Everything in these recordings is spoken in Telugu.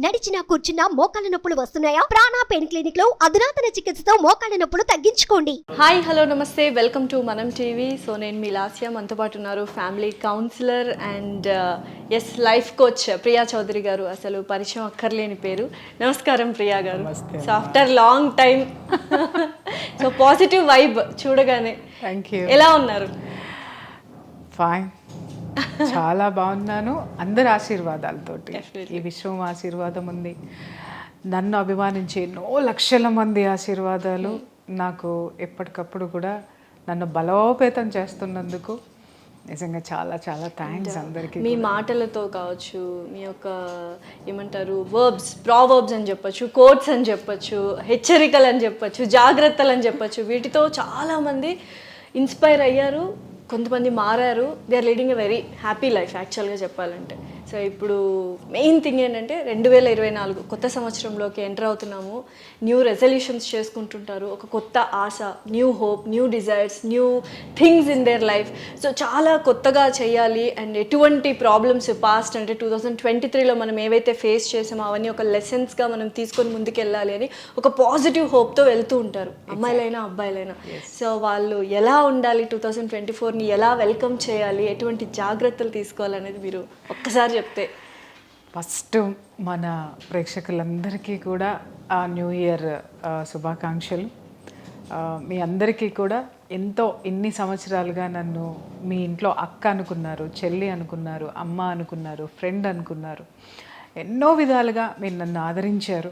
నడిచినా కూర్చున్నా మోకాళ్ళ నొప్పులు వస్తున్నాయా? ప్రాణా పెయిన్ క్లినిక్లో అధునాతన చికిత్సతో మోకాళ్ళ నొప్పులు తగ్గించుకోండి. హాయ్ హలో నమస్తే. Welcome to Manam TV. So నేను మీ లాస్య. మనతో పాటు ఉన్నారు family counsellor and as life coach Priya Chowdary గారు. అసలు పరిచయం అక్కర్లేని పేరు. నమస్కారం ప్రియా గారు. నమస్తే. So after long time so positive vibe చూడగానే. థ్యాంక్ యూ ఎలా ఉన్నారు? ఫైన్ చాలా బాగున్నాను. అందరి ఆశీర్వాదాలతోటి. Definitely. ఈ విశ్వం ఆశీర్వాదం ఉంది. నన్ను అభిమానించే ఎన్నో లక్షల మంది ఆశీర్వాదాలు నాకు ఎప్పటికప్పుడు కూడా నన్ను బలోపేతం చేస్తున్నందుకు నిజంగా చాలా చాలా థ్యాంక్స్ అందరికీ మీ మాటలతో కావచ్చు మీ యొక్క ఏమంటారు వర్బ్స్ ప్రావర్బ్స్ అని చెప్పొచ్చు కోట్స్ అని చెప్పొచ్చు హెచ్చరికలు అని చెప్పొచ్చు జాగ్రత్తలు అని చెప్పొచ్చు వీటితో చాలామంది ఇన్స్పైర్ అయ్యారు. కొంతమంది మారారు. They are leading a very happy life యాక్చువల్గా చెప్పాలంటే. సో ఇప్పుడు మెయిన్ థింగ్ ఏంటంటే రెండు వేల ఇరవై నాలుగు కొత్త సంవత్సరంలోకి ఎంటర్ అవుతున్నాము. న్యూ రెజల్యూషన్స్ చేసుకుంటుంటారు. ఒక కొత్త ఆశ new hope new desires new things in their life so చాలా కొత్తగా చేయాలి. అండ్ ఎటువంటి ప్రాబ్లమ్స్ పాస్ట్ అంటే టూ థౌజండ్ ట్వంటీ త్రీలో మనం ఏవైతే ఫేస్ చేసామో అవన్నీ ఒక లెసన్స్గా మనం తీసుకొని ముందుకెళ్ళాలి అని ఒక పాజిటివ్ హోప్తో వెళ్తూ ఉంటారు. అమ్మాయిలైనా అబ్బాయిలైనా. సో వాళ్ళు ఎలా ఉండాలి? టూ థౌజండ్ ట్వంటీ వాళ్ళని ఎలా వెల్కమ్ చేయాలి? ఎటువంటి జాగ్రత్తలు తీసుకోవాలనేది మీరు ఒక్కసారి చెప్తే. ఫస్ట్ మన ప్రేక్షకులందరికీ కూడా ఆ న్యూ ఇయర్ శుభాకాంక్షలు. మీ అందరికీ కూడా ఎంతో ఎన్ని సంవత్సరాలుగా నన్ను మీ ఇంట్లో అక్క అనుకున్నారు చెల్లి అనుకున్నారు అమ్మ అనుకున్నారు ఫ్రెండ్ అనుకున్నారు. ఎన్నో విధాలుగా మీరు నన్ను ఆదరించారు.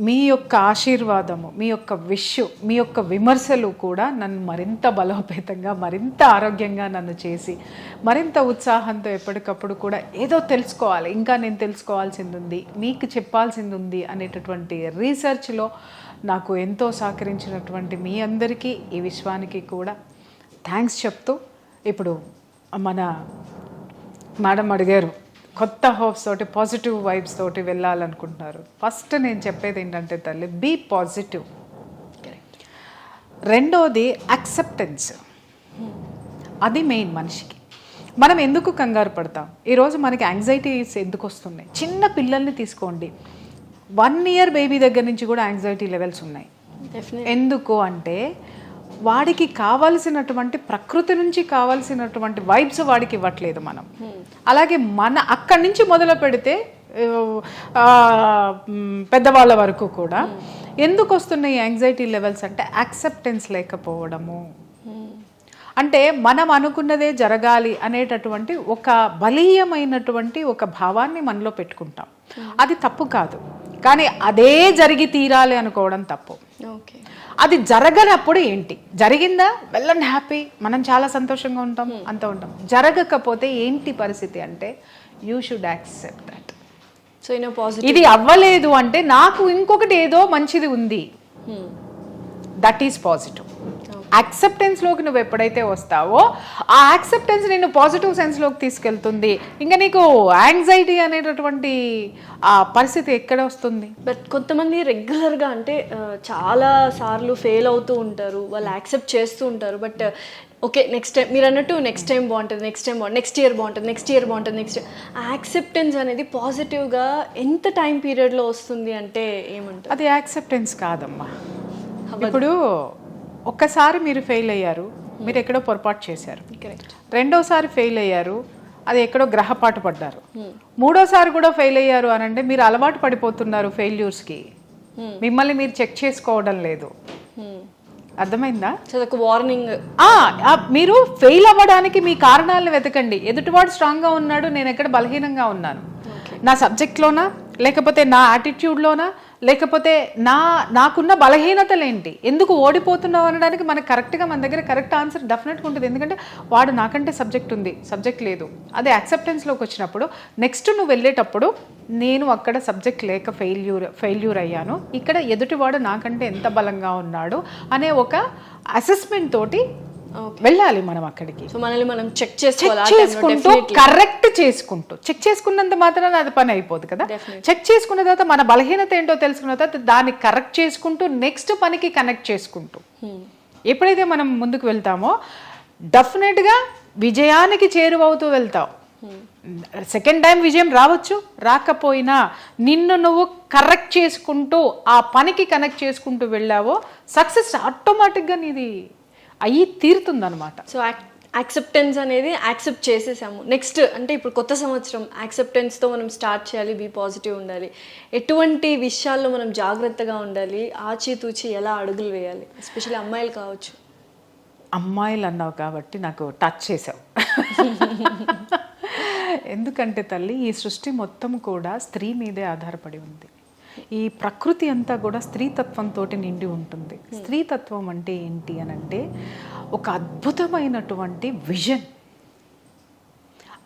మీ యొక్క ఆశీర్వాదము మీ యొక్క విష్ మీ యొక్క విమర్శలు కూడా నన్ను మరింత బలోపేతంగా మరింత ఆరోగ్యంగా నన్ను చేసి మరింత ఉత్సాహంతో ఎప్పటికప్పుడు కూడా ఏదో తెలుసుకోవాలి. ఇంకా నేను తెలుసుకోవాల్సింది ఉంది మీకు చెప్పాల్సింది ఉంది అనేటటువంటి రీసెర్చ్లో నాకు ఎంతో సహకరించినటువంటి మీ అందరికీ ఈ విశ్వానికి కూడా థ్యాంక్స్ చెప్తూ ఇప్పుడు మన మేడం అడిగారు కొత్త హోప్స్ తోటి పాజిటివ్ వైబ్స్ తోటి వెళ్ళాలనుకుంటున్నారు. ఫస్ట్ నేను చెప్పేది ఏంటంటే తల్లి బీ పాజిటివ్ రెండోది యాక్సెప్టెన్స్ అది మెయిన్ మనిషికి. మనం ఎందుకు కంగారు పడతాం? ఈరోజు మనకి యాంగ్జైటీస్ ఎందుకు వస్తున్నాయి చిన్న పిల్లల్ని తీసుకోండి. వన్ ఇయర్ బేబీ దగ్గర నుంచి కూడా యాంగ్జైటీ లెవెల్స్ ఉన్నాయి. ఎందుకు అంటే వాడికి కావాల్సినటువంటి ప్రకృతి నుంచి కావాల్సినటువంటి వైబ్స్ వాడికి ఇవ్వట్లేదు మనం. అలాగే మన అక్కడి నుంచి మొదలు పెడితే పెద్దవాళ్ళ వరకు కూడా ఎందుకు వస్తున్నాయి యాంగ్జైటీ లెవెల్స్ అంటే యాక్సెప్టెన్స్ లేకపోవడము. అంటే మనం అనుకున్నదే జరగాలి అనేటటువంటి ఒక బలీయమైనటువంటి ఒక భావాన్ని మనలో పెట్టుకుంటాం. అది తప్పు కాదు. కానీ అదే జరిగి తీరాలి అనుకోవడం తప్పు. ఓకే. అది జరగనప్పుడు ఏంటి? జరిగిందా? వెళ్ళండి హ్యాపీ. మనం చాలా సంతోషంగా ఉంటాం అంత ఉంటాం. జరగకపోతే ఏంటి పరిస్థితి అంటే you should accept that so in positive ఇది అవ్వలేదు అంటే నాకు ఇంకొకటి ఏదో మంచిది ఉంది. దట్ ఈస్ పాజిటివ్ యాక్సెప్టెన్స్లోకి నువ్వు ఎప్పుడైతే వస్తావో ఆ యాక్సెప్టెన్స్ నేను పాజిటివ్ సెన్స్లోకి తీసుకెళ్తుంది. ఇంకా నీకు యాంగ్జైటీ అనేటటువంటి ఆ పరిస్థితి ఎక్కడ వస్తుంది? బట్ కొంతమంది రెగ్యులర్గా అంటే చాలా సార్లు ఫెయిల్ అవుతూ ఉంటారు వాళ్ళు యాక్సెప్ట్ చేస్తూ ఉంటారు. బట్ ఓకే నెక్స్ట్ టైం మీరు అన్నట్టు నెక్స్ట్ టైం బాగుంటుంది నెక్స్ట్ టైం బాగుంటుంది నెక్స్ట్ ఇయర్ బాగుంటుంది నెక్స్ట్ ఇయర్ బాగుంటుంది నెక్స్ట్ యాక్సెప్టెన్స్ అనేది పాజిటివ్గా ఎంత టైం పీరియడ్లో వస్తుంది అంటే ఏమంటారు? అది యాక్సెప్టెన్స్ కాదమ్మా. ఇప్పుడు ఒక్కసారి మీరు ఫెయిల్ అయ్యారు మీరు ఎక్కడో పొరపాటు చేశారు. రెండోసారి ఫెయిల్ అయ్యారు అది ఎక్కడో గ్రహపాటు పడ్డారు. మూడోసారి కూడా ఫెయిల్ అయ్యారు అని అంటే మీరు అలవాటు పడిపోతున్నారు ఫెయిల్యూర్స్కి మిమ్మల్ని మీరు చెక్ చేసుకోవడం లేదు. అర్థమైందా? సో అదొక వార్నింగ్ మీరు ఫెయిల్ అవ్వడానికి మీ కారణాలను వెతకండి. ఎదుటివాడు స్ట్రాంగ్గా ఉన్నాడు నేను ఎక్కడ బలహీనంగా ఉన్నాను. నా సబ్జెక్ట్లోనా లేకపోతే నా యాటిట్యూడ్లోనా లేకపోతే నా నాకున్న బలహీనతలు ఏంటి ఎందుకు ఓడిపోతున్నావు అనడానికి మనకు కరెక్ట్గా మన దగ్గర కరెక్ట్ ఆన్సర్ డెఫినెట్గా ఉంటుంది. ఎందుకంటే వాడు నాకంటే సబ్జెక్ట్ ఉంది సబ్జెక్ట్ లేదు. అదే యాక్సెప్టెన్స్లోకి వచ్చినప్పుడు నెక్స్ట్ నువ్వు వెళ్ళేటప్పుడు నేను అక్కడ సబ్జెక్ట్ లేక ఫెయిల్యూర్ ఫెయిల్యూర్ అయ్యాను. ఇక్కడ ఎదుటివాడు నాకంటే ఎంత బలంగా ఉన్నాడు అనే ఒక అసెస్మెంట్ తోటి వెళ్ళాలి మనం అక్కడికి. సో మనల్ని మనం చెక్ చేసుకుంటూ కరెక్ట్ చేసుకుంటూ. చెక్ చేసుకున్నంత మాత్రాన అది పని అయిపోదు కదా? చెక్ చేసుకున్న తర్వాత మన బలహీనత ఏంటో తెలుసుకున్న తర్వాత దాన్ని కరెక్ట్ చేసుకుంటూ నెక్స్ట్ పనికి కనెక్ట్ చేసుకుంటూ. ఎప్పుడైతే మనం ముందుకు వెళ్తామో డెఫినెట్గా విజయానికి చేరువవుతూ వెళ్తాం సెకండ్ టైం విజయం రావచ్చు రాకపోయినా నిన్ను నువ్వు కరెక్ట్ చేసుకుంటూ ఆ పనికి కనెక్ట్ చేసుకుంటూ వెళ్ళావో సక్సెస్ ఆటోమేటిక్గా నీది అయ్యి తీరుతుందనమాట సో యాక్సెప్టెన్స్ అనేది యాక్సెప్ట్ చేసేసాము. నెక్స్ట్ అంటే ఇప్పుడు కొత్త సంవత్సరం యాక్సెప్టెన్స్తో మనం స్టార్ట్ చేయాలి బీ పాజిటివ్ ఉండాలి. ఎటువంటి విషయాల్లో మనం జాగ్రత్తగా ఉండాలి ఆచితూచి ఎలా అడుగులు వేయాలి? ఎస్పెషల్లీ అమ్మాయిలు కావచ్చు. అమ్మాయిలు అన్నావు కాబట్టి నాకు టచ్ చేసావు. ఎందుకంటే తల్లి ఈ సృష్టి మొత్తం కూడా స్త్రీ మీదే ఆధారపడి ఉంది. ఈ ప్రకృతి అంతా కూడా స్త్రీతత్వంతో నిండి ఉంటుంది. స్త్రీతత్వం అంటే ఏంటి అని అంటే ఒక అద్భుతమైనటువంటి విజన్.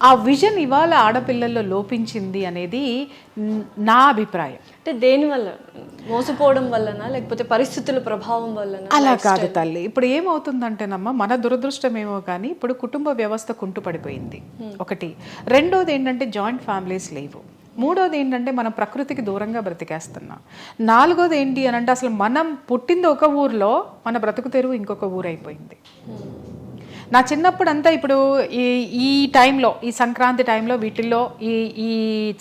ఆ విజన్ ఇవాళ ఆడపిల్లల్లో లోపించింది అనేది న్- అభిప్రాయం. అంటే దేని వల్ల? మోసపోవడం వల్లనా? లేకపోతే పరిస్థితుల ప్రభావం వల్లనా? అలా కాదు తల్లి. ఇప్పుడు ఏమవుతుందంటేనమ్మా మన దురదృష్టం ఏమో కానీ ఇప్పుడు కుటుంబ వ్యవస్థ కుంటుపడిపోయింది. ఒకటి. రెండోది ఏంటంటే జాయింట్ ఫ్యామిలీస్ లేవు. మూడోది ఏంటంటే మనం ప్రకృతికి దూరంగా బ్రతికేస్తున్నాం. నాలుగోది ఏంటి అని అంటే అసలు మనం పుట్టింది ఒక ఊర్లో మన బ్రతుకు తెరువు ఇంకొక ఊరు అయిపోయింది. నా చిన్నప్పుడు అంతా ఇప్పుడు ఈ ఈ టైంలో ఈ సంక్రాంతి టైంలో వీటిల్లో ఈ ఈ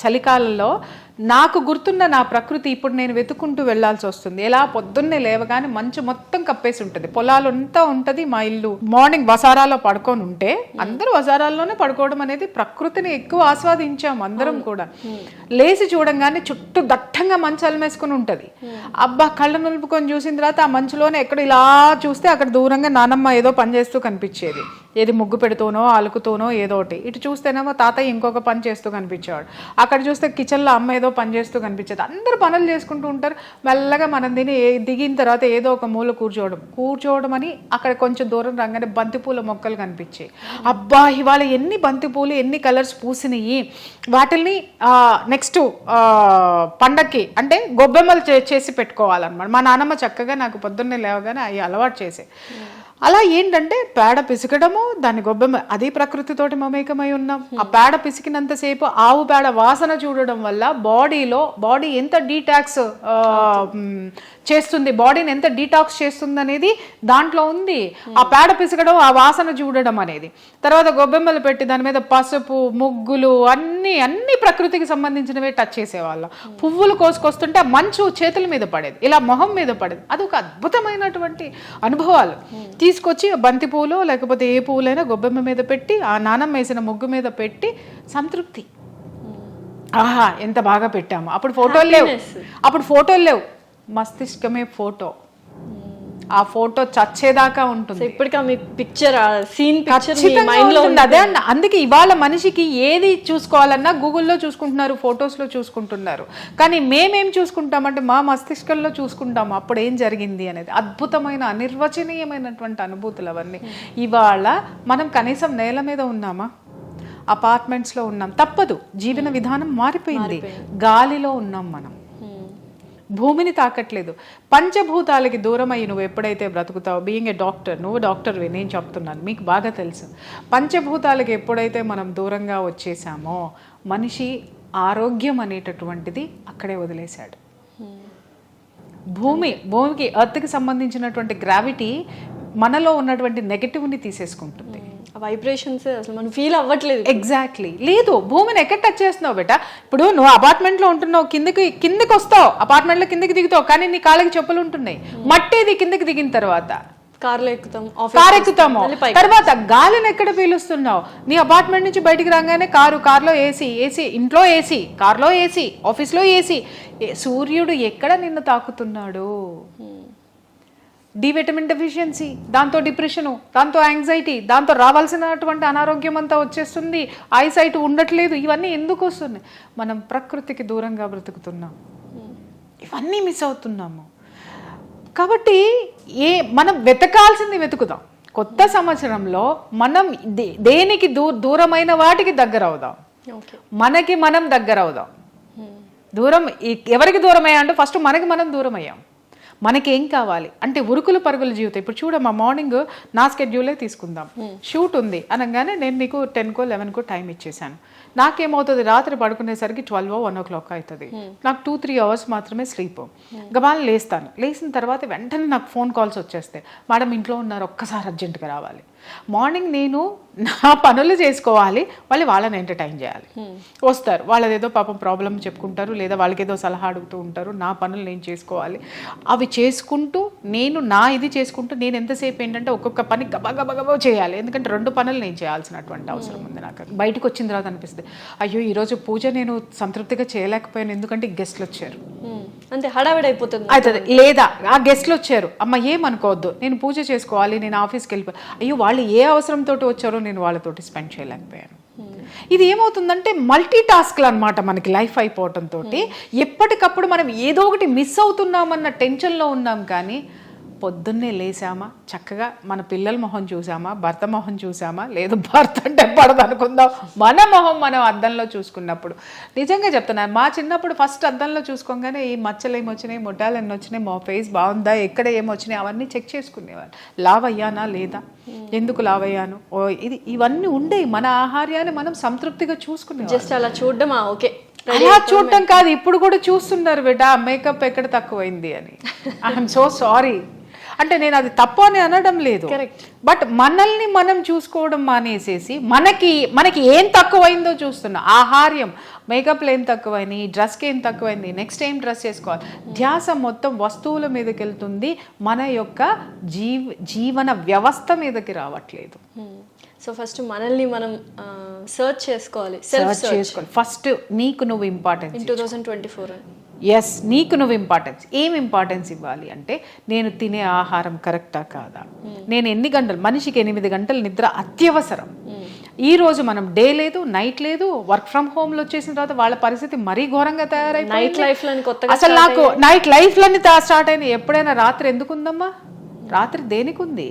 చలికాలంలో నాకు గుర్తున్న నా ప్రకృతి ఇప్పుడు నేను వెతుక్కుంటూ వెళ్ళాల్సి వస్తుంది. ఎలా? పొద్దున్నే లేవగానే మంచు మొత్తం కప్పేసి ఉంటుంది. పొలాలు అంతా ఉంటుంది మా ఇల్లు. మార్నింగ్ వసారాలో పడుకొని ఉంటే అందరూ వసారాల్లోనే పడుకోవడం అనేది ప్రకృతిని ఎక్కువ ఆస్వాదించాం అందరం కూడా. లేచి చూడంగానే చుట్టూ దట్టంగా మంచు అలమేసుకుని ఉంటుంది. అబ్బా కళ్ళు నిలుపుకొని చూసిన తర్వాత ఆ మంచులోనే ఎక్కడ ఇలా చూస్తే అక్కడ దూరంగా నానమ్మ ఏదో పని చేస్తూ కనిపించేది. ఏది ముగ్గు పెడుతూనో అలుకుతూనో ఏదో ఒకటి. ఇటు చూస్తేనేమో తాతయ్య ఇంకొక పని చేస్తూ కనిపించేవాడు. అక్కడ చూస్తే కిచెన్లో అమ్మ ఏదో పని చేస్తూ కనిపించేది. అందరూ పనులు చేసుకుంటూ ఉంటారు. మెల్లగా మనం తిని దిగిన తర్వాత ఏదో ఒక మూల కూర్చోవడం. కూర్చోవడం అని అక్కడ కొంచెం దూరం రాగానే బంతిపూల మొక్కలు కనిపించాయి. అబ్బా ఇవాళ ఎన్ని బంతిపూలు ఎన్ని కలర్స్ పూసినాయి. వాటిల్ని నెక్స్ట్ పండక్కి అంటే గొబ్బెమ్మలు చేసి పెట్టుకోవాలన్నమాట. మా నాన్నమ్మ చక్కగా నాకు పొద్దున్నే లేవగానే అవి అలవాటు చేసే అలా ఏంటంటే పేడ పిసకడము దాని గొబ్బెమ్మ అది ప్రకృతితోటి మమేకమై ఉన్నాం. ఆ పేడ పిసికినంతసేపు ఆవు పేడ వాసన చూడడం వల్ల బాడీలో బాడీ ఎంత డీటాక్స్ చేస్తుంది బాడీని ఎంత డీటాక్స్ చేస్తుంది అనేది దాంట్లో ఉంది. ఆ పేడ పిసకడం ఆ వాసన చూడడం అనేది. తర్వాత గొబ్బెమ్మలు పెట్టి దాని మీద పసుపు ముగ్గులు అన్ని అన్ని ప్రకృతికి సంబంధించినవే టచ్ చేసేవాళ్ళం. పువ్వులు కోసుకొస్తుంటే మంచు చేతుల మీద పడేది. ఇలా మొహం మీద పడేది. అది ఒక అద్భుతమైనటువంటి అనుభవాలు. తీసుకొచ్చి బంతి పూలు లేకపోతే ఏ పువ్వులైనా గొబ్బెమ్మ మీద పెట్టి ఆ నానమ్మ వేసిన ముగ్గు మీద పెట్టి సంతృప్తి. ఆహా ఎంత బాగా పెట్టాము. అప్పుడు ఫోటోలు లేవు. అప్పుడు ఫోటోలు లేవు. మస్తిష్కమే ఫోటో. ఆ ఫోటో చచ్చేదాకా ఉంటుంది. ఇప్పటికా మీ పిక్చర్ సీన్ పిక్చర్ మీ ఖచ్చితంగా మైండ్లో ఉంటుంది. అదే అన్న అందుకే ఇవాళ మనిషికి ఏది చూసుకోవాలన్నా గూగుల్లో చూసుకుంటున్నారు ఫొటోస్లో చూసుకుంటున్నారు. కానీ మేమేం చూసుకుంటామంటే మా మస్తిష్కంలో చూసుకుంటాము అప్పుడు ఏం జరిగింది అనేది. అద్భుతమైన అనిర్వచనీయమైనటువంటి అనుభూతులు అవన్నీ. ఇవాళ మనం కనీసం నేల మీద ఉన్నామా? అపార్ట్మెంట్స్లో ఉన్నాం. తప్పదు. జీవన విధానం మారిపోయింది. గాలిలో ఉన్నాం మనం. భూమిని తాకట్లేదు. పంచభూతాలకి దూరం నువ్వు ఎప్పుడైతే బ్రతుకుతావు బీయింగ్ ఏ డాక్టర్ నువ్వు డాక్టర్వి నేను చెప్తున్నాను మీకు బాగా తెలుసు. పంచభూతాలకి ఎప్పుడైతే మనం దూరంగా వచ్చేసామో మనిషి ఆరోగ్యం అనేటటువంటిది అక్కడే వదిలేశాడు. భూమి భూమికి ఎర్త్కి సంబంధించినటువంటి గ్రావిటీ మనలో ఉన్నటువంటి నెగటివ్ని తీసేసుకుంటుంది. వైబ్రేషన్స్ అసలు మనం ఫీల్ అవ్వట్లేదు ఎగ్జాక్ట్లీ లేదు భూమిని ఎక్కడ టచ్ చేస్తున్నావు బేట? ఇప్పుడు నువ్వు apartment లో ఉంటున్నావు కిందకి కిందకి వస్తావు apartment లో కిందకి దిగుతావు కానీ నీ కాళ్ళకి చెప్పులు ఉంటున్నాయి. మట్టేది కిందకి దిగిన తర్వాత. కార్లో ఎక్కుతాం కారు ఎక్కుతాము. తర్వాత గాలిని ఎక్కడ పీలుస్తున్నావు? నీ అపార్ట్మెంట్ నుంచి బయటికి రాగానే కారు కార్లో ఏసీ ఏసీ ఇంట్లో ఏసీ కార్లో ఏసీ ఆఫీస్లో ఏసీ సూర్యుడు ఎక్కడ నిన్ను తాకుతున్నాడు? డి విటమిన్ డెఫిషియన్సీ దాంతో డిప్రెషను దాంతో యాంగ్జైటీ దాంతో రావాల్సినటువంటి అనారోగ్యం అంతా వచ్చేస్తుంది. ఐసైట్ ఉండట్లేదు. ఇవన్నీ ఎందుకు వస్తున్నాయి? మనం ప్రకృతికి దూరంగా బ్రతుకుతున్నాం. ఇవన్నీ మిస్ అవుతున్నాము. కాబట్టి ఏ మనం వెతకాల్సింది వెతుకుదాం. కొత్త సంవత్సరంలో మనం దేనికి దూ దూరమైన వాటికి దగ్గర అవుదాం. మనకి మనం దగ్గర అవుదాం. దూరం ఎవరికి దూరం అయ్యా అంటే ఫస్ట్ మనకి మనం దూరం అయ్యాం మనకి కావాలి? అంటే ఉరుకులు పరుగుల జీవితం. ఇప్పుడు చూడమ్మా మార్నింగ్ నా స్కెడ్యూలే తీసుకుందాం. షూట్ ఉంది. అనగానే నేను నీకు టెన్కో లెవెన్కో టైం ఇచ్చేసాను నాకేమవుతుంది? రాత్రి పడుకునేసరికి ట్వెల్వ్ వన్ ఓ క్లాక్ అవుతుంది. నాకు టూ త్రీ అవర్స్ మాత్రమే స్లీప్ గబాల్ లేస్తాను. లేచిన తర్వాత వెంటనే నాకు ఫోన్ కాల్స్ వచ్చేస్తాయి. మేడం ఇంట్లో ఉన్నారు. ఒక్కసారి అర్జెంటుగా రావాలి. మార్నింగ్ నేను నా పనులు చేసుకోవాలి వాళ్ళు వాళ్ళని ఎంటర్టైన్ చేయాలి. వస్తారు. వాళ్ళదేదో పాపం ప్రాబ్లం చెప్పుకుంటారు లేదా వాళ్ళకి ఏదో సలహా అడుగుతూ ఉంటారు నా పనులు నేను చేసుకోవాలి. అవి చేసుకుంటూ నేను నా ఇది చేసుకుంటూ నేను ఎంతసేపు ఏంటంటే ఒక్కొక్క పని గబా గబా గబా చేయాలి. ఎందుకంటే రెండు పనులు నేను చేయాల్సినటువంటి అవసరం ఉంది నాకు. బయటకు వచ్చిన తర్వాత అనిపిస్తుంది అయ్యో ఈరోజు పూజ నేను సంతృప్తిగా చేయలేకపోయాను ఎందుకంటే గెస్ట్లు వచ్చారు. Hmm. అంతే హడావిడి అయిపోతుంది అవుతుంది లేదా ఆ గెస్ట్లు వచ్చారు. అమ్మ ఏమనుకోవద్దు. నేను పూజ చేసుకోవాలి నేను ఆఫీస్కి వెళ్ళిపోయి అయ్యో వాళ్ళు ఏ అవసరంతో వచ్చారో నేను వాళ్ళతోటి స్పెండ్ చేయలేకపోయాను. ఇది ఏమవుతుందంటే మల్టీ టాస్క్లు అనమాట మనకి లైఫ్ అయిపోవటంతో ఎప్పటికప్పుడు మనం ఏదో ఒకటి మిస్ అవుతున్నామన్న టెన్షన్లో ఉన్నాం కానీ పొద్దున్నే లేసామా చక్కగా మన పిల్లల మొహం చూసామా? భర్త మొహం చూసామా? లేదు భర్త అంటే పడదు అనుకుందాం. మన మొహం మనం అద్దంలో చూసుకున్నప్పుడు. నిజంగా చెప్తున్నాను మా చిన్నప్పుడు ఫస్ట్ అద్దంలో చూసుకోగానే ఈ మచ్చలు ఏమి వచ్చినాయి ముడ్డాలు ఎన్ని వచ్చినాయి మా ఫేస్ బాగుందా ఎక్కడ ఏమి వచ్చినాయి అవన్నీ చెక్ చేసుకునేవారు. లావ్ అయ్యానా లేదా ఎందుకు లావ్ అయ్యాను ఓ ఇది ఇవన్నీ ఉండేవి మన ఆహార్యాన్ని మనం సంతృప్తిగా చూసుకునే జస్ట్ అలా చూడడమా ఓకే. అలా చూడటం కాదు ఇప్పుడు కూడా చూస్తున్నారు బిడ్డ మేకప్ ఎక్కడ తక్కువైంది అని. ఐఎమ్ సో సారీ అంటే నేను అది తప్పు అని అనడం లేదు. బట్ మనల్ని మనం చూసుకోవడం మానేసేసి మనకి మనకి ఏం తక్కువైందో చూస్తున్నా ఆహార్యం. మేకప్లో ఏం తక్కువైంది? డ్రెస్కి ఏం తక్కువైంది? నెక్స్ట్ ఏం డ్రెస్ చేసుకోవాలి? ధ్యాస మొత్తం వస్తువుల మీదకి వెళ్తుంది మన యొక్క జీవ జీవన వ్యవస్థ మీదకి రావట్లేదు. So first Hmm. మనల్ని మనం సర్చ్ చేసుకోవాలి. సెల్ఫ్ Search చేసుకోవాలి. ఫస్ట్ నీకు నువ్వు importance in two thousand twenty four yes నీకు నువ్వు ఇంపార్టెన్స్ ఏం ఇంపార్టెన్స్ ఇవ్వాలి అంటే నేను తినే ఆహారం కరెక్టా కాదా? నేను ఎన్ని గంటలు మనిషికి ఎనిమిది గంటలు నిద్ర అత్యవసరం. ఈ రోజు మనం డే లేదు నైట్ లేదు వర్క్ ఫ్రమ్ హోమ్లో వచ్చేసిన తర్వాత వాళ్ళ పరిస్థితి మరీ ఘోరంగా తయారైపోయింది. నైట్ లైఫ్ అసలు నాకు నైట్ లైఫ్లన్నీ స్టార్ట్ అయినాయి. ఎప్పుడైనా రాత్రి ఎందుకు ఉందమ్మా రాత్రి దేనికి ఉంది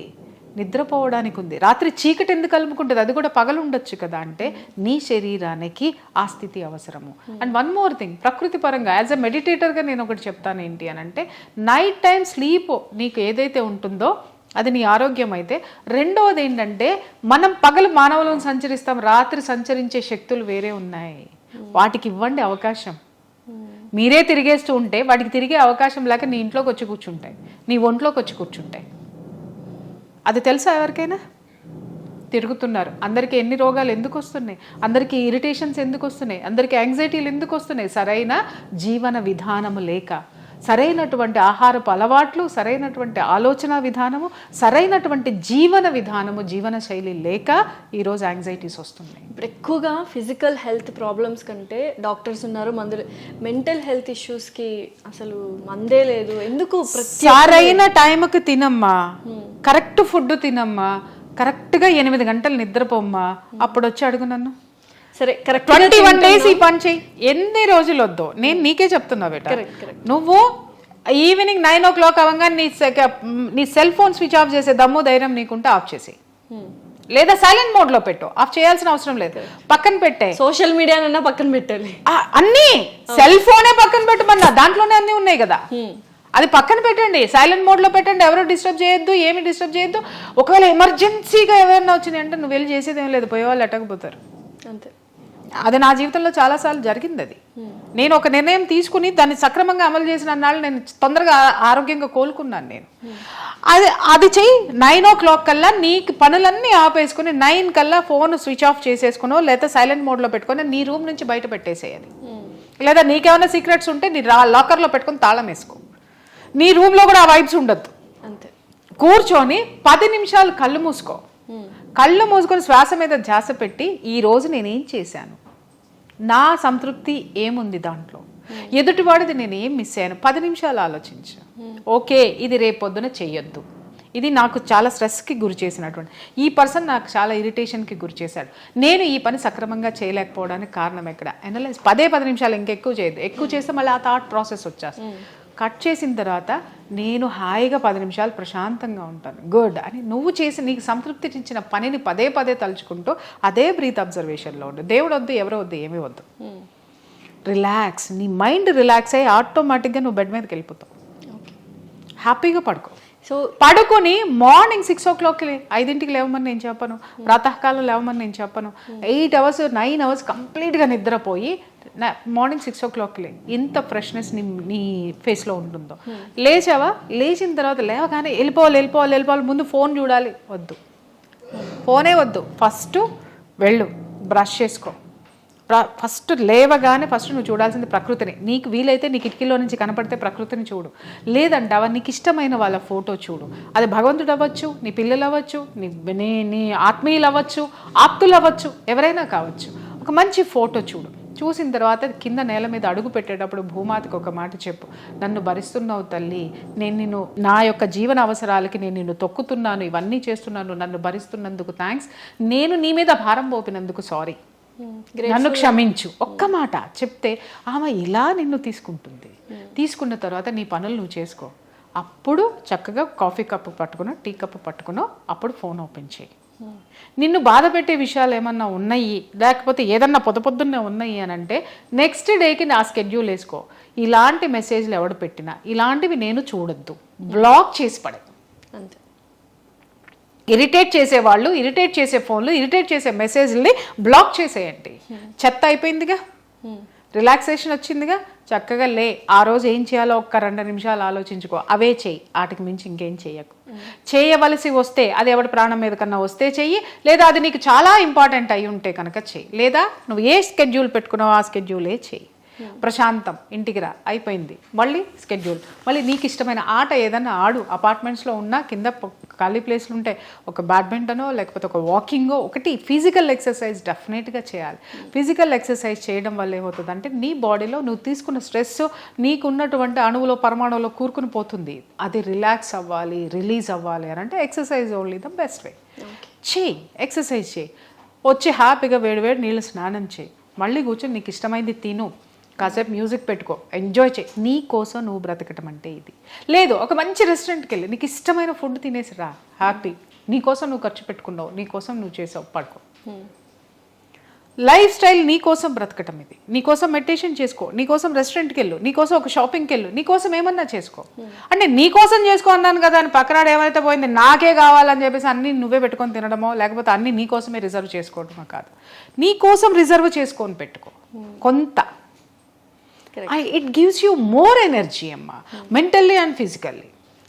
నిద్రపోవడానికి ఉంది రాత్రి చీకటి ఎందుకు కలుపుకుంటుంది అది కూడా పగలు ఉండొచ్చు కదా అంటే నీ శరీరానికి ఆ స్థితి అవసరము. అండ్ వన్ మోర్ థింగ్ ప్రకృతి పరంగా యాజ్ అ మెడిటేటర్గా నేను ఒకటి చెప్తాను ఏంటి అని అంటే నైట్ టైం స్లీప్ నీకు ఏదైతే ఉంటుందో అది నీ ఆరోగ్యం అయితే రెండవది ఏంటంటే మనం పగలు మానవులను సంచరిస్తాం రాత్రి సంచరించే శక్తులు వేరే ఉన్నాయి. వాటికి ఇవ్వండి అవకాశం. మీరే తిరిగేస్తూ ఉంటే వాటికి తిరిగే అవకాశం లేక నీ ఇంట్లోకి వచ్చి కూర్చుంటాయి. నీ ఒంట్లోకి వచ్చి కూర్చుంటాయి. అది తెలుసా ఎవరికైనా? తిరుగుతున్నారు. అందరికీ ఎన్ని రోగాలు ఎందుకు వస్తున్నాయి అందరికీ ఇరిటేషన్స్ ఎందుకు వస్తున్నాయి అందరికీ యాంగ్జైటీలు ఎందుకు వస్తున్నాయి సరైన జీవన విధానము లేక సరైనటువంటి ఆహారపు అలవాట్లు సరైనటువంటి ఆలోచన విధానము సరైనటువంటి జీవన విధానము జీవన శైలి లేక ఈరోజు యాంగ్జైటీస్ వస్తున్నాయి. ఇప్పుడు ఎక్కువగా ఫిజికల్ హెల్త్ ప్రాబ్లమ్స్ కంటే డాక్టర్స్ ఉన్నారు. మందులు మెంటల్ హెల్త్ ఇష్యూస్కి అసలు మందే లేదు. ఎందుకు సరైన టైంకి తినమ్మా. కరెక్ట్ ఫుడ్ తినమ్మా కరెక్ట్గా ఎనిమిది గంటలు నిద్రపోమ్మా. అప్పుడు వచ్చి అడుగు నన్ను. సరే కరెక్ట్ ట్వంటీ వన్ డేస్ ఈ పని చెయ్యి ఎన్ని రోజులు వద్దు నేను నీకే చెప్తున్నా బేట. నువ్వు ఈవినింగ్ నైన్ ఓ క్లాక్ అవ్వగా నీ నీ సెల్ ఫోన్ స్విచ్ ఆఫ్ చేసే దమ్ము ధైర్యం నీకుంటే ఆఫ్ చేసి లేదా సైలెంట్ మోడ్లో పెట్టు. ఆఫ్ చేయాల్సిన అవసరం లేదు. పక్కన పెట్టే. సోషల్ మీడియానన్నా పక్కన పెట్టాలి. అన్నీ. సెల్ ఫోనే పక్కన పెట్టమన్నా. దాంట్లోనే అన్నీ ఉన్నాయి కదా. అది పక్కన పెట్టండి. సైలెంట్ మోడ్లో పెట్టండి. ఎవరు డిస్టర్బ్ చేయొద్దు ఏమి డిస్టర్బ్ చేయొద్దు. ఒకవేళ ఎమర్జెన్సీగా ఎవరైనా వచ్చినాయి అంటే నువ్వు వెళ్ళి చేసేది ఏం లేదు. పోయే వాళ్ళు ఎట్టకపోతారు అంతే. అది నా జీవితంలో చాలాసార్లు జరిగింది అది. నేను ఒక నిర్ణయం తీసుకుని దాన్ని సక్రమంగా అమలు చేసిన నాళ్ళు నేను తొందరగా ఆరోగ్యంగా కోలుకున్నాను నేను. అది అది చెయ్యి. నైన్ ఓ క్లాక్ కల్లా నీకు పనులన్నీ ఆపేసుకుని నైన్ కల్లా ఫోన్ స్విచ్ ఆఫ్ చేసేసుకునో లేదా సైలెంట్ మోడ్లో పెట్టుకొని నీ రూమ్ నుంచి బయట పెట్టేసేయాలి లేదా నీకేమైనా సీక్రెట్స్ ఉంటే నీ రా లాకర్లో పెట్టుకొని తాళం వేసుకో. నీ రూమ్లో కూడా ఆ వైబ్స్ ఉండొద్దు. అంతే. కూర్చొని పది నిమిషాలు కళ్ళు మూసుకో. కళ్ళు మూసుకొని శ్వాస మీద ధ్యాస పెట్టి ఈ రోజు నేనేం చేశాను? నా సంతృప్తి ఏముంది దాంట్లో? ఎదుటివాడిది నేను ఏం మిస్ అయ్యాను? పది నిమిషాలు ఆలోచించు. ఓకే ఇది రేపొద్దున చెయ్యొద్దు. ఇది నాకు చాలా స్ట్రెస్కి గురి చేసినటువంటి ఈ పర్సన్ నాకు చాలా ఇరిటేషన్కి గురి చేశాడు. నేను ఈ పని సక్రమంగా చేయలేకపోవడానికి కారణం ఎక్కడ? అనలైజ్ పదే పది నిమిషాలు ఇంకెక్కువ చేయదు ఎక్కువ చేస్తే మళ్ళీ ఆ థాట్ ప్రాసెస్ వచ్చేస్తుంది. కట్ చేసిన తర్వాత నేను హాయిగా పది నిమిషాలు ప్రశాంతంగా ఉంటాను. గుడ్ అని నువ్వు చేసి నీకు సంతృప్తి ఇచ్చిన పనిని పదే పదే తలుచుకుంటూ అదే బ్రీత్ అబ్జర్వేషన్లో ఉండు. దేవుడు వద్దు ఎవరు వద్దు ఏమీ వద్దు. రిలాక్స్ నీ మైండ్ రిలాక్స్ అయ్యి ఆటోమేటిక్గా నువ్వు బెడ్ మీదకి వెళ్ళిపోతావు. హ్యాపీగా పడుకో. సో పడుకొని మార్నింగ్ సిక్స్ ఓ క్లాక్కి ఐదింటికి లేవమని నేను చెప్పను. ప్రాతకాలం లేవమని నేను చెప్పను. ఎయిట్ అవర్స్ నైన్ అవర్స్ కంప్లీట్గా నిద్రపోయి మార్నింగ్ సిక్స్ ఓ క్లాక్కి లే ఎంత ఫ్రెష్నెస్ నీ నీ ఫేస్లో ఉంటుందో. లేచావా? లేచిన తర్వాత లేవగానే వెళ్ళిపోవాలి వెళ్ళిపోవాలి వెళ్ళిపోవాలి ముందు ఫోన్ చూడాలి. వద్దు. ఫోనే వద్దు. ఫస్ట్ వెళ్ళు. బ్రష్ చేసుకో. ఫస్ట్ లేవగానే ఫస్ట్ నువ్వు చూడాల్సింది ప్రకృతిని. నీకు వీలైతే నీ కిటికీలో నుంచి కనపడితే ప్రకృతిని చూడు. లేదంటావా నీకు ఇష్టమైన వాళ్ళ ఫోటో చూడు. అది భగవంతుడు అవ్వచ్చు నీ పిల్లలు అవ్వచ్చు నీ నీ నీ ఆత్మీయులు అవ్వచ్చు ఆప్తులు అవ్వచ్చు ఎవరైనా కావచ్చు. ఒక మంచి ఫోటో చూడు. చూసిన తర్వాత కింద నేల మీద అడుగు పెట్టేటప్పుడు భూమాతకి ఒక మాట చెప్పు. నన్ను భరిస్తున్నావు తల్లి. నేను నిన్ను నా యొక్క జీవన అవసరాలకి నేను నిన్ను తొక్కుతున్నాను ఇవన్నీ చేస్తున్నాను నన్ను భరిస్తున్నందుకు థ్యాంక్స్ నేను నీ మీద భారం పోపినందుకు సారీ నన్ను క్షమించు. ఒక్క మాట చెప్తే ఆమె ఇలా నిన్ను తీసుకుంటుంది. తీసుకున్న తర్వాత నీ పనులు నువ్వు చేసుకో. అప్పుడు చక్కగా కాఫీ కప్పు పట్టుకునో టీ కప్పు పట్టుకునో అప్పుడు ఫోన్ ఓపెన్ చేయి. నిన్ను బాధ పెట్టే విషయాలు ఏమన్నా ఉన్నాయి? లేకపోతే ఏదన్నా పొద్దు పొద్దున్నే ఉన్నాయి అని అంటే నెక్స్ట్ డేకి నా స్కెడ్యూల్ వేసుకో. ఇలాంటి మెసేజ్లు ఎవడు పెట్టినా ఇలాంటివి నేను చూడొద్దు. బ్లాక్ చేసి పడే. అంతే. ఇరిటేట్ చేసేవాళ్ళు ఇరిటేట్ చేసే ఫోన్లు ఇరిటేట్ చేసే మెసేజ్ని బ్లాక్ చేసేయండి. చెత్త అయిపోయిందిగా? రిలాక్సేషన్ వచ్చిందిగా? చక్కగా లే ఆ రోజు ఏం చేయాలో ఒక్క రెండు నిమిషాలు ఆలోచించుకో. అవే చెయ్యి వాటికి మించి ఇంకేం చేయకు. చేయవలసి వస్తే అది ఎవడి ప్రాణం మీద కన్నా వస్తే చెయ్యి లేదా అది నీకు చాలా ఇంపార్టెంట్ అయి ఉంటే కనుక చెయ్యి. లేదా నువ్వు ఏ స్కెడ్యూల్ పెట్టుకున్నావో ఆ స్కెడ్యూలే చెయ్యి. ప్రశాంతం ఇంటికి రా అయిపోయింది. మళ్ళీ స్కెడ్యూల్ మళ్ళీ నీకు ఇష్టమైన ఆట ఏదన్నా ఆడు. అపార్ట్మెంట్స్లో ఉన్నా కింద ఖాళీ ప్లేస్లు ఉంటే ఒక బ్యాడ్మింటనో లేకపోతే ఒక వాకింగో ఒకటి ఫిజికల్ ఎక్సర్సైజ్ డెఫినెట్గా చేయాలి. ఫిజికల్ ఎక్సర్సైజ్ చేయడం వల్ల ఏమవుతుంది అంటే నీ బాడీలో నువ్వు తీసుకున్న స్ట్రెస్ నీకున్నటువంటి అణువులో పరమాణువులో కూరుకుని పోతుంది. అది రిలాక్స్ అవ్వాలి రిలీజ్ అవ్వాలి అని అంటే exercise only the best way చేయి ఎక్సర్సైజ్ చేయి. వచ్చి హ్యాపీగా వేడివేడి నీళ్ళు స్నానం చేయి. మళ్ళీ కూర్చొని నీకు ఇష్టమైంది తిను. కాసేపు మ్యూజిక్ పెట్టుకో ఎంజాయ్ చేయి నీ కోసం నువ్వు బ్రతకటం అంటే ఇది లేదు ఒక మంచి రెస్టారెంట్కి వెళ్ళి నీకు ఇష్టమైన ఫుడ్ తినేసి రా హ్యాపీ నీ కోసం నువ్వు ఖర్చు పెట్టుకున్నావు నీ కోసం నువ్వు చేసావు పడుకో లైఫ్ స్టైల్ నీ కోసం బ్రతకటం ఇది నీ కోసం మెడిటేషన్ చేసుకో నీ కోసం రెస్టారెంట్కి వెళ్ళు నీ కోసం ఒక షాపింగ్కి వెళ్ళు నీ కోసం ఏమన్నా చేసుకో అంటే నీ కోసం చేసుకో అన్నాను కదా అని పక్కనాడు ఏమైతే పోయింది నాకే కావాలని చెప్పేసి అన్ని నువ్వే పెట్టుకొని తినడమో లేకపోతే అన్ని నీ కోసమే రిజర్వ్ చేసుకోవడమో కాదు నీ కోసం రిజర్వ్ చేసుకొని పెట్టుకో కొంత it gives you more energy అమ్మా మెంటల్లీ అండ్ ఫిజికల్లీ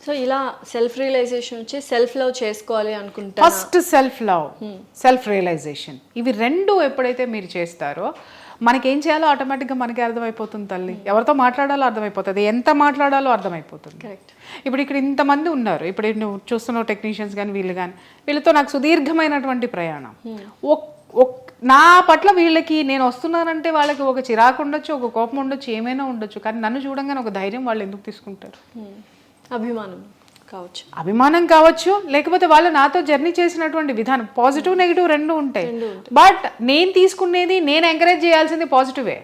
సో ఇలా సెల్ఫ్ రియలైజేషన్ వచ్చి సెల్ఫ్ లవ్ చేసుకోవాలి అనుకుంటా first self love self realisation ఇవి రెండు ఎప్పుడైతే మీరు చేస్తారో మనకేం చేయాలో ఆటోమేటిక్గా మనకి అర్థమైపోతుంది తల్లి. ఎవరితో మాట్లాడాలో అర్థమైపోతుంది. ఎంత మాట్లాడాలో అర్థమైపోతుంది. కరెక్ట్ ఇప్పుడు ఇక్కడ ఇంతమంది ఉన్నారు. ఇప్పుడు నువ్వు చూస్తున్న టెక్నీషియన్స్ కానీ వీళ్ళు కానీ వీళ్ళతో నాకు సుదీర్ఘమైనటువంటి ప్రయాణం. ఒక్- ఒక్- నా పట్ల వీళ్ళకి నేను వస్తున్నానంటే వాళ్ళకి ఒక చిరాకు ఉండొచ్చు ఒక కోపం ఉండొచ్చు ఏమైనా ఉండొచ్చు. కానీ నన్ను చూడంగానే ఒక ధైర్యం వాళ్ళు ఎందుకు తీసుకుంటారు? అభిమానం కావచ్చు. అభిమానం కావచ్చు లేకపోతే వాళ్ళు నాతో జర్నీ చేసినటువంటి విధానం. పాజిటివ్ నెగిటివ్ రెండు ఉంటాయి. బట్ నేను తీసుకునేది నేను ఎంకరేజ్ చేయాల్సింది పాజిటివే.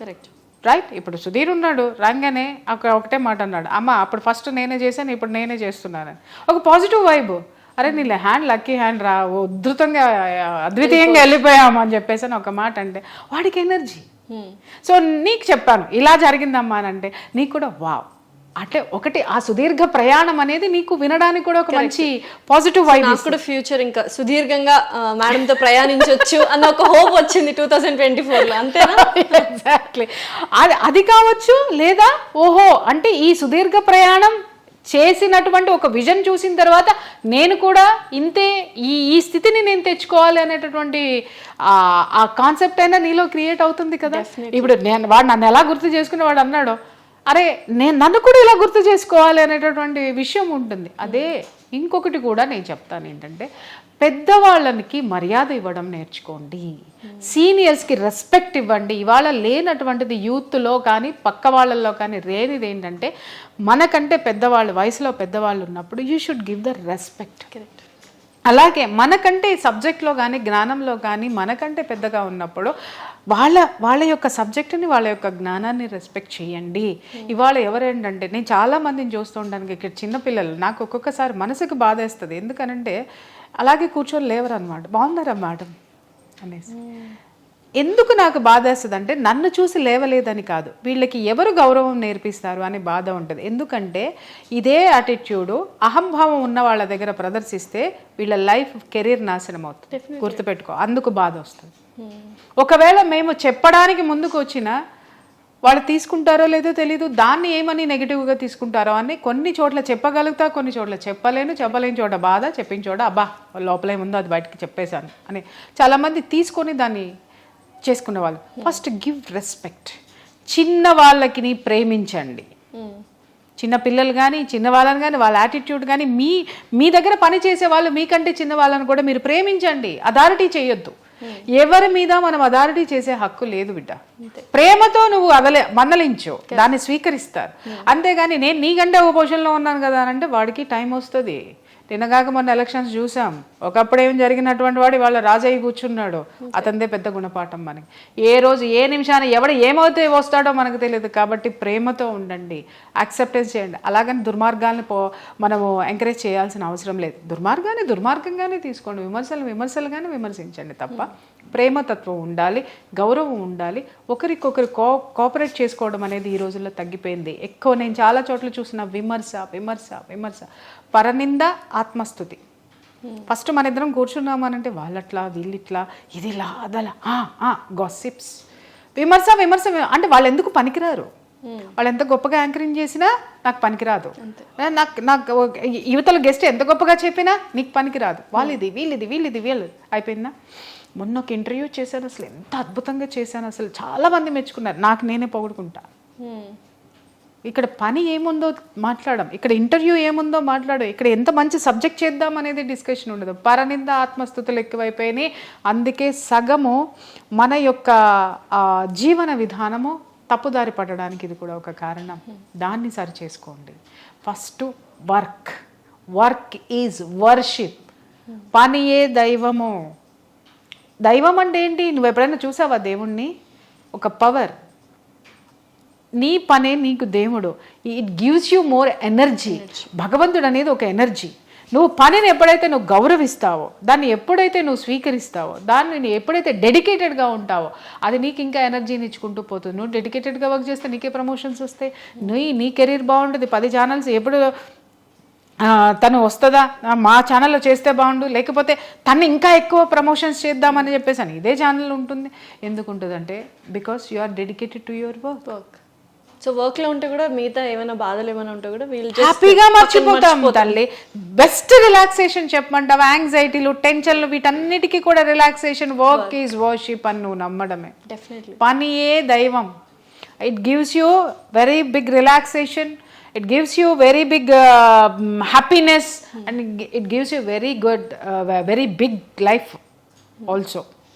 కరెక్ట్. రైట్? ఇప్పుడు సుధీర్ ఉన్నాడు రాగానే ఒక ఒకటే మాట అన్నాడు. అమ్మ అప్పుడు ఫస్ట్ నేనే చేశాను ఇప్పుడు నేనే చేస్తున్నాను ఒక పాజిటివ్ వైబ్. అరే నీ హ్యాండ్ లక్కీ హ్యాండ్ రా. ఉధృతంగా అద్వితీయంగా వెళ్ళిపోయాము అని చెప్పేసి అని ఒక మాట అంటే వాడికి ఎనర్జీ సో నీకు చెప్పాను ఇలా జరిగిందమ్మా అని అంటే నీకు కూడా వావ్ అంటే ఒకటి ఆ సుదీర్ఘ ప్రయాణం అనేది నీకు వినడానికి కూడా ఒక మంచి పాజిటివ్ వైబ్ నాకు కూడా ఫ్యూచర్ ఇంకా సుదీర్ఘంగా మేడం తో ప్రయాణించవచ్చు అన్న ఒక హోప్ వచ్చింది టూ థౌసండ్ ట్వంటీ ఫోర్లో అంతేనా? ఎగ్జాక్ట్లీ అది అది కావచ్చు లేదా ఓహో అంటే ఈ సుదీర్ఘ ప్రయాణం చేసినటువంటి ఒక విజన్ చూసిన తర్వాత నేను కూడా ఇంతే ఈ ఈ స్థితిని నేను తెచ్చుకోవాలి అనేటటువంటి ఆ- ఆ కాన్సెప్ట్ అయినా నీలో క్రియేట్ అవుతుంది కదా? ఇప్పుడు నేను వాడు నన్ను ఎలా గుర్తు చేసుకుని వాడు అన్నాడు అరే నేను నన్ను కూడా ఇలా గుర్తు చేసుకోవాలి అనేటటువంటి విషయం ఉంటుంది. అదే ఇంకొకటి కూడా నేను చెప్తాను ఏంటంటే పెద్దవాళ్ళకి మర్యాద ఇవ్వడం నేర్చుకోండి. సీనియర్స్కి రెస్పెక్ట్ ఇవ్వండి. ఇవాళ లేనటువంటిది యూత్లో కానీ పక్క వాళ్ళల్లో కానీ లేనిది ఏంటంటే మనకంటే పెద్దవాళ్ళు వయసులో పెద్దవాళ్ళు ఉన్నప్పుడు you should give the respect. Correct అలాగే మనకంటే సబ్జెక్ట్లో కానీ జ్ఞానంలో కానీ మనకంటే పెద్దగా ఉన్నప్పుడు వాళ్ళ వాళ్ళ యొక్క సబ్జెక్టుని వాళ్ళ యొక్క జ్ఞానాన్ని రెస్పెక్ట్ చేయండి. ఇవాళ ఎవరేంటంటే నేను చాలా మందిని చూస్తూ ఉంటాను ఇక్కడ చిన్నపిల్లలు నాకు ఒక్కొక్కసారి మనసుకు బాధేస్తుంది. ఎందుకనంటే అలాగే కూర్చొని లేవరు అనమాట బాగున్నారా మేడం? అనేసి. ఎందుకు నాకు బాధేస్తుంది అంటే నన్ను చూసి లేవలేదని కాదు. వీళ్ళకి ఎవరు గౌరవం నేర్పిస్తారు అని బాధ ఉంటుంది. ఎందుకంటే ఇదే యాటిట్యూడు అహంభావం ఉన్న వాళ్ళ దగ్గర ప్రదర్శిస్తే వీళ్ళ లైఫ్ కెరీర్ నాశనం అవుతుంది. గుర్తుపెట్టుకో అందుకు బాధ వస్తుంది. ఒకవేళ మేము చెప్పడానికి ముందుకు వచ్చిన వాళ్ళు తీసుకుంటారో లేదో తెలీదు దాన్ని ఏమని నెగిటివ్గా తీసుకుంటారో అని కొన్ని చోట్ల చెప్పగలుగుతా కొన్ని చోట్ల చెప్పలేను. చెప్పలేని చోట బాధ చెప్పిన చోట అబ్బా లోపల ఏముందో అది బయటికి చెప్పేశాను అని చాలామంది తీసుకొని దాన్ని చేసుకునే వాళ్ళు ఫస్ట్ గివ్ రెస్పెక్ట్ చిన్న వాళ్ళకి నీ ప్రేమించండి చిన్న పిల్లలు కానీ చిన్న వాళ్ళని కానీ వాళ్ళ యాటిట్యూడ్ కానీ మీ మీ దగ్గర పని చేసే వాళ్ళు మీకంటే చిన్న వాళ్ళని కూడా మీరు ప్రేమించండి. అథారిటీ చేయొద్దు. ఎవరి మీద మనం అథారిటీ చేసే హక్కు లేదు బిడ్డ. ప్రేమతో నువ్వు అదలే మందలించు దాన్ని స్వీకరిస్తారు. అంతేగాని నేను నీకంటే ఒక పొజిషన్లో ఉన్నాను కదా అని అంటే వాడికి టైం వస్తుంది. తినగాక మొన్న ఎలక్షన్స్ చూసాం ఒకప్పుడు ఏం జరిగినటువంటి వాడు వాళ్ళ రాజయ్య కూర్చున్నాడు. అతనిదే పెద్ద గుణపాఠం మనకి. ఏ రోజు ఏ నిమిషాన ఎవడు ఏమవుతే వస్తాడో మనకు తెలియదు. కాబట్టి ప్రేమతో ఉండండి. యాక్సెప్టెన్స్ చేయండి. అలాగని దుర్మార్గాల్ని పో మనము ఎంకరేజ్ చేయాల్సిన అవసరం లేదు. దుర్మార్గాన్ని దుర్మార్గంగానే తీసుకోండి. విమర్శలు విమర్శలుగానే విమర్శించండి తప్ప ప్రేమతత్వం ఉండాలి గౌరవం ఉండాలి. ఒకరికొకరు కో కోఆపరేట్ చేసుకోవడం అనేది ఈ రోజుల్లో తగ్గిపోయింది. ఎక్కువ నేను చాలా చోట్ల చూసిన విమర్శ విమర్శ విమర్శ. పరనింద ఆత్మస్థుతి. ఫస్ట్ మన ఇద్దరం కూర్చున్నామనంటే వాళ్ళట్లా వీళ్ళిట్లా ఇదిలా అదలా గాసిప్స్. విమర్శ విమర్శ అంటే వాళ్ళు ఎందుకు పనికిరారు? వాళ్ళు ఎంత గొప్పగా యాంకరింగ్ చేసినా నాకు పనికిరాదు. నాకు నాకు యువతల గెస్ట్ ఎంత గొప్పగా చెప్పినా నీకు పనికిరాదు. వాళ్ళది వీళ్ళది వీళ్ళది వీళ్ళు. అయిపోయిందా? మొన్న ఒక ఇంటర్వ్యూ చేశాను అసలు ఎంత అద్భుతంగా చేశాను అసలు. చాలా మంది మెచ్చుకున్నారు. నాకు నేనే పొగుడుకుంటా. ఇక్కడ పని ఏముందో మాట్లాడడం ఇక్కడ ఇంటర్వ్యూ ఏముందో మాట్లాడు. ఇక్కడ ఎంత మంచి సబ్జెక్ట్ చేద్దాం అనేది డిస్కషన్ ఉండదు. పరనింద ఆత్మస్థుతులు ఎక్కువైపోయినాయి. అందుకే సగము మన యొక్క జీవన విధానము తప్పుదారి పడడానికి ఇది కూడా ఒక కారణం. దాన్ని సరి చేసుకోండి first work. Work is worship. పనియే దైవము. దైవం అంటే ఏంటి? నువ్వు ఎప్పుడైనా చూసావా దేవుణ్ణి? ఒక పవర్ నీ పనే నీకు దేవుడు. It gives you more energy భగవంతుడు అనేది ఒక ఎనర్జీ నువ్వు పనిని ఎప్పుడైతే నువ్వు గౌరవిస్తావో దాన్ని ఎప్పుడైతే నువ్వు స్వీకరిస్తావో దాన్ని నువ్వు ఎప్పుడైతే డెడికేటెడ్గా ఉంటావో అది నీకు ఇంకా ఎనర్జీని ఇచ్చుకుంటూ పోతుంది. నువ్వు డెడికేటెడ్గా వర్క్ చేస్తే నీకే ప్రమోషన్స్ వస్తాయి. నీ నీ కెరీర్ బాగుంటుంది. పది ఛానల్స్ ఎప్పుడు తను వస్తుందా? మా ఛానల్లో చేస్తే బాగుండు లేకపోతే తను ఇంకా ఎక్కువ ప్రమోషన్స్ చేద్దామని చెప్పేసి అని ఇదే ఛానల్ ఉంటుంది. ఎందుకు ఉంటుంది అంటే because you are dedicated to your work work so వర్క్లో ఉంటే కూడా మిగతా ఏమైనా బాధలు ఏమైనా ఉంటే కూడా వీళ్ళు హ్యాపీగా మర్చిపోతాం తల్లి. బెస్ట్ రిలాక్సేషన్ చెప్పమంటావా? యాంగ్జైటీలు టెన్షన్లు వీటన్నిటికీ కూడా రిలాక్సేషన్ వర్క్ ఈజ్ వర్షిప్ అని నువ్వు నమ్మడమే. డెఫినెట్లీ పనియే దైవం. It gives you very big relaxation it gives you very big uh, mm, happiness and it gives you very good, uh, very big life also.